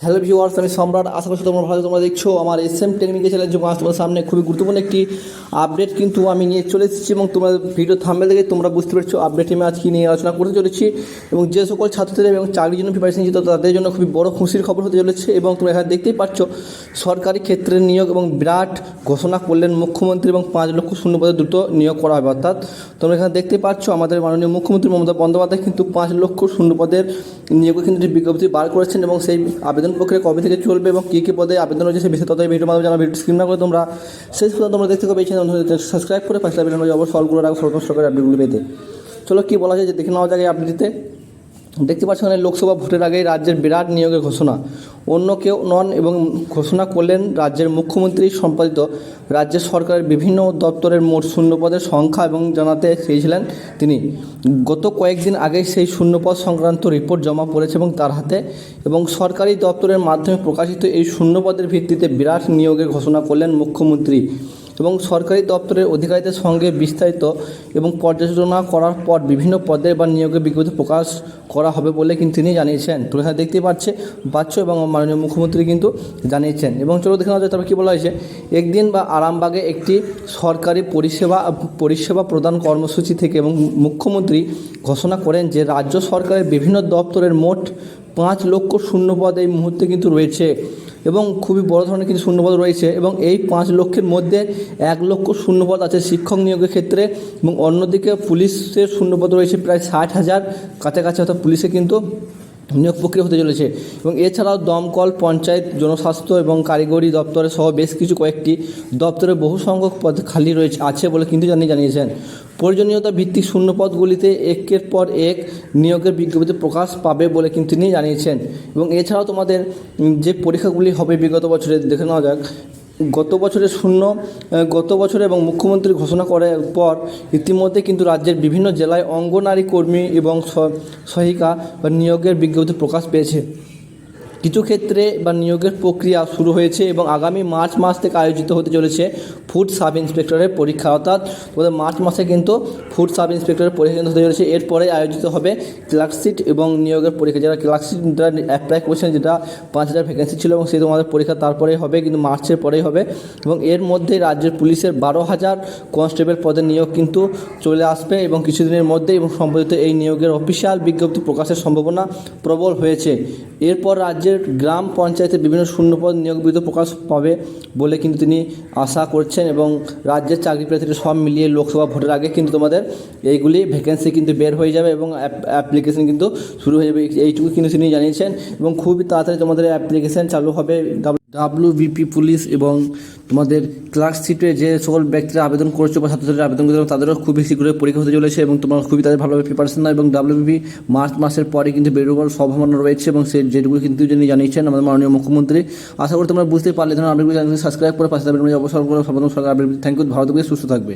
Hello viewers আমি সম্রাট, আশা করছি তোমরা ভালো তোমরা দেখছ আমার এস এম টেকনিক্যাল চ্যালেঞ্জ এবং আজ তোমাদের সামনে খুবই গুরুত্বপূর্ণ একটি আপডেট কিন্তু আমি নিয়ে চলে এসেছি এবং তোমরা ভিডিও থামবে দেখে তোমরা বুঝতে পারছ আপডেট আমি আজকে নিয়ে আলোচনা করতে চলেছি এবং যে সকল ছাত্রছাত্রী এবং চাকরির জন্য প্রিপারেশন নিচ্ছে তাদের জন্য খুবই বড় খুশির খবর হতে চলেছে এবং তোমরা এখানে দেখতেই পাচ্ছ সরকারি ক্ষেত্রে নিয়োগ এবং বিরাট ঘোষণা করলেন মুখ্যমন্ত্রী এবং পাঁচ লক্ষ শূন্য পদে দ্রুত নিয়োগ করা হবে, অর্থাৎ তোমরা এখানে দেখতে পাচ্ছ আমাদের মাননীয় মুখ্যমন্ত্রী মমতা বন্দ্যোপাধ্যায় কিন্তু পাঁচ লক্ষ শূন্য পদের নিয়োগের কিন্তু বিজ্ঞপ্তি বার করেছেন এবং সেই আবেদন প্রক্রিয়া কবে থেকে চলবে এবং কী কী পদে আবেদন রয়েছে সেই বিষয়ে তত এই ভিডিওর মাধ্যমে জানা ভিডিও স্ক্রিন না করে তোমরা শেষ পর্যন্ত তোমরা দেখতে পাবে সাবস্ক্রাইব করে পাশে ভিডিও অবশ্যই করে রাখো সর্বোচ্চ সরকারি আপডেটগুলো পেতে। চলো কী বলা যায়, যে দেখে নেওয়া যায় এই আপডেটে দেখতে পাচ্ছ এখানে লোকসভা ভোটের আগেই রাজ্যের বিরাট নিয়োগের ঘোষণা। অন্য কেউ নন এবং ঘোষণা করলেন রাজ্যের মুখ্যমন্ত্রী সম্পাদিত। রাজ্যের সরকারের বিভিন্ন দপ্তরের মোট শূন্যপদের সংখ্যা এবং জানাতে চেয়েছিলেন তিনি। গত কয়েকদিন আগে সেই শূন্যপদ সংক্রান্ত রিপোর্ট জমা পড়েছে এবং তার হাতে এবং সরকারি দপ্তরের মাধ্যমে প্রকাশিত এই শূন্যপদের ভিত্তিতে বিরাট নিয়োগের ঘোষণা করলেন মুখ্যমন্ত্রী। এবং সরকারি দপ্তরের অধিকারীদের সঙ্গে বিস্তারিত এবং পর্যালোচনা করার পর বিভিন্ন পদে বা নিয়োগের বিজ্ঞপ্তি প্রকাশ করা হবে বলে কিন্তু তিনি জানিয়েছেন। তুমি এখানে দেখতেই পাচ্ছে পাচ্ছ এবং মাননীয় মুখ্যমন্ত্রী কিন্তু জানিয়েছেন। এবং চলো দেখে নেওয়া যায় তবে কী বলা হয়েছে। একদিন বা আরামবাগে একটি সরকারি পরিষেবা পরিষেবা প্রদান কর্মসূচি থেকে এবং মুখ্যমন্ত্রী ঘোষণা করেন যে রাজ্য সরকারের বিভিন্ন দপ্তরের মোট পাঁচ লক্ষ শূন্যপদ এই মুহূর্তে কিন্তু রয়েছে এবং খুবই বড় ধরনের কিছু শূন্যপদ রয়েছে এবং এই পাঁচ লক্ষের মধ্যে এক লক্ষ শূন্যপদ আছে শিক্ষক নিয়োগের ক্ষেত্রে এবং অন্যদিকে পুলিশের শূন্যপদ রয়েছে প্রায় ষাট হাজার। কাছাকাছি অর্থাৎ পুলিশে কিন্তু নিয়োগ প্রক্রিয়া হতে চলেছে। এবং এছাড়াও দমকল, পঞ্চায়েত, জনস্বাস্থ্য এবং কারিগরি দপ্তরে সহ বেশ কিছু কয়েকটি দপ্তরে বহু সংখ্যক পদ খালি রয়েছে, আছে বলে কিন্তু জানি জানিয়েছেন। প্রয়োজনীয়তা ভিত্তিক শূন্যপদগুলিতে একের পর এক নিয়োগের বিজ্ঞপ্তি প্রকাশ পাবে বলে কিন্তু তিনি জানিয়েছেন। এবং এছাড়াও তোমাদের যে পরীক্ষাগুলি হবে বিগত বছরে, দেখে নেওয়া যাক। গত বছরের শূন্য গত বছরে এবং মুখ্যমন্ত্রী ঘোষণা করার পর ইতিমধ্যে কিন্তু রাজ্যের বিভিন্ন জেলায় অঙ্গনারী কর্মী এবং স- সহায়িকা বা নিয়োগের বিজ্ঞপ্তি প্রকাশ পেয়েছে। কিছু ক্ষেত্রে বা নিয়োগের প্রক্রিয়া শুরু হয়েছে এবং আগামী মার্চ মাস থেকে আয়োজিত হতে চলেছে ফুড সাব ইন্সপেক্টরের পরীক্ষা, অর্থাৎ তোমাদের মার্চ মাসে কিন্তু ফুড সাব ইন্সপেক্টরের পরীক্ষা কিন্তু হতে চলেছে। এরপরে আয়োজিত হবে ক্লার্কশিট এবং নিয়োগের পরীক্ষা। যারা ক্লার্কশিট যারা অ্যাপ্লাই করেছেন, যেটা পাঁচ হাজার ভ্যাকেন্সি ছিল এবং সেই তোমাদের পরীক্ষা তারপরেই হবে, কিন্তু মার্চের পরেই হবে। এবং এর মধ্যে রাজ্যের পুলিশের বারো হাজার কনস্টেবল পদের নিয়োগ কিন্তু চলে আসবে এবং কিছুদিনের মধ্যে এবং সম্পাদিত এই নিয়োগের অফিসিয়াল বিজ্ঞপ্তি প্রকাশের সম্ভাবনা প্রবল হয়েছে। এরপর রাজ্যের গ্রাম পঞ্চায়েতে বিভিন্ন শূন্যপদ নিয়োগ প্রকাশ পাবে বলে কিন্তু তিনি আশা করছেন এবং রাজ্যের চাকরি প্রার্থীরা সব মিলিয়ে লোকসভা ভোটের আগে কিন্তু তোমাদের এইগুলি ভ্যাকেন্সি কিন্তু বের হয়ে যাবে এবং অ্যাপ্লিকেশন কিন্তু শুরু হয়ে যাবে। এইটুকু কিন্তু তিনি জানিয়েছেন এবং খুবই তাড়াতাড়ি তোমাদের অ্যাপ্লিকেশন চালু হবে। ডাব্লিউ বিপি পুলিশ এবং তোমাদের ক্লার্কশিপে যে সকল ব্যক্তিরা আবেদন করছ বা ছাত্রছাত্রীরা আবেদন করছে, তাদেরও খুবই শীঘ্রই পরীক্ষা হতে চলেছে এবং তোমার খুবই তাদের ভালোভাবে প্রিপারেশন নাও এবং ডাব্লিউবিপি মার্চ মাসের পরে কিন্তু বেরোবার সম্ভাবনা রয়েছে এবং সেই যেটুকু কিন্তু যিনি জানিয়েছেন আমাদের মাননীয় মুখ্যমন্ত্রী। আশা করি তোমরা বুঝতে পারলে। ধরুন আপডেটগুলো সাবস্ক্রাইব করে পাশে অবসর করে সর্বপ্রথম সরকার আপডেট থ্যাংক ইউ ভালো থাকবে, সুস্থ থাকবে।